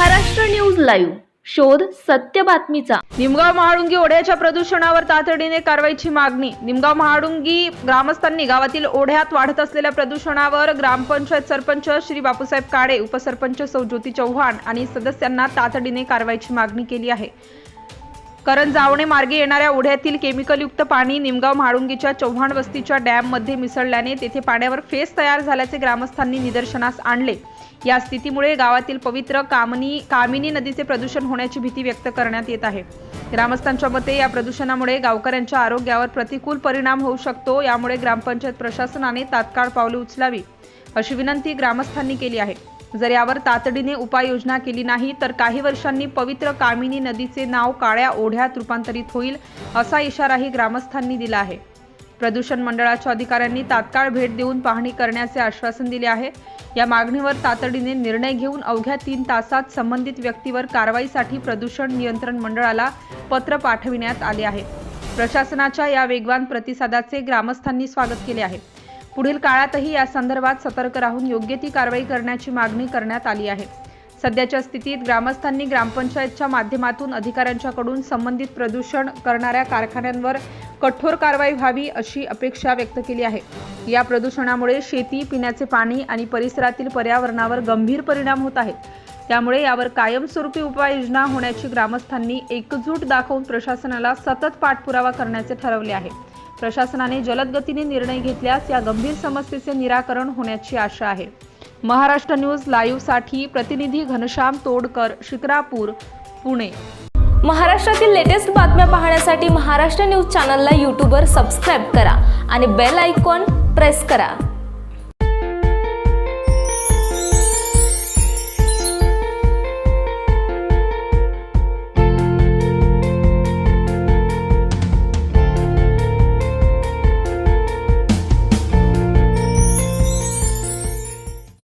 Maharashtra news live. शोध सत्य बातमीचा. निमगाव महाडुंगी ओढ्याच्या प्रदूषणावर तातडीने कारवाईची मागणी. निमगाव महाडुंगी ग्रामस्थांनी गावातील ओढ्यात वाढत असलेल्या प्रदूषणावर ग्रामपंचायत सरपंच श्री बापूसाहेब काळे उपसरपंच सौ ज्योती चव्हाण आणि सदस्यांना तातडीने कारवाईची मागणी केली आहे. कारण जावणे मार्गे येणाऱ्या ओढ्यातील केमिकलयुक्त पाणी निमगाव म्हाळुंगीच्या चव्हाण वस्तीच्या डॅममध्ये मिसळल्याने तेथे पाण्यावर फेस तयार झाल्याचे ग्रामस्थांनी निदर्शनास आणले. या स्थितीमुळे गावातील पवित्र कामनी कामिनी नदीचे प्रदूषण होण्याची भीती व्यक्त करण्यात येत आहे. ग्रामस्थांच्या मते या प्रदूषणामुळे गावकऱ्यांच्या आरोग्यावर प्रतिकूल परिणाम होऊ शकतो यामुळे ग्रामपंचायत प्रशासनाने तात्काळ पावले उचलावी अशी विनंती ग्रामस्थांनी केली आहे. जर यावर तातडीने उपाययोजना केली नाही तर काही वर्षांनी पवित्र कामिनी नदीचे नाव काळ्या ओढ्यात रूपांतरित होईल असा इशाराही ग्रामस्थांनी दिला आहे. प्रदूषण मंडळाच्या अधिकाऱ्यांनी तात्काळ भेट देऊन पाहणी करण्याचे आश्वासन दिले आहे. या मागणीवर तातडीने निर्णय घेऊन अवघ्या तीन तासात संबंधित व्यक्तीवर कारवाईसाठी प्रदूषण नियंत्रण मंडळाला पत्र पाठविण्यात आले आहे. प्रशासनाच्या या वेगवान प्रतिसादाचे ग्रामस्थांनी स्वागत केले आहे. पुढील काळातही या संदर्भात सतर्क राहून योग्य ती कारवाई करण्याची मागणी करण्यात आली आहे. सध्याच्या स्थितीत ग्रामस्थांनी ग्रामपंचायतच्या माध्यमातून अधिकाऱ्यांच्याकडून संबंधित प्रदूषण करणाऱ्या कारखान्यांवर कठोर कारवाई व्हावी अशी अपेक्षा व्यक्त केली आहे. या प्रदूषणामुळे शेती पिण्याचे पाणी आणि परिसरातील पर्यावरणावर गंभीर परिणाम होत आहेत. त्यामुळे यावर कायमस्वरूपी उपाययोजना होण्याची ग्रामस्थांनी एकजूट दाखवून प्रशासनाला सतत पाठपुरावा करण्याचे ठरवले आहे. प्रशासनाने जलद गतीने निर्णय घेतल्यास या गंभीर समस्येचे निराकरण होण्याची आशा आहे. महाराष्ट्र न्यूज लाईव्हसाठी प्रतिनिधी घनश्याम तोडकर शिक्रापूर पुणे. महाराष्ट्रातील लेटेस्ट बातम्या पाहण्यासाठी महाराष्ट्र न्यूज चॅनलला यूट्यूबवर सबस्क्राईब करा आणि बेल आयकॉन प्रेस करा.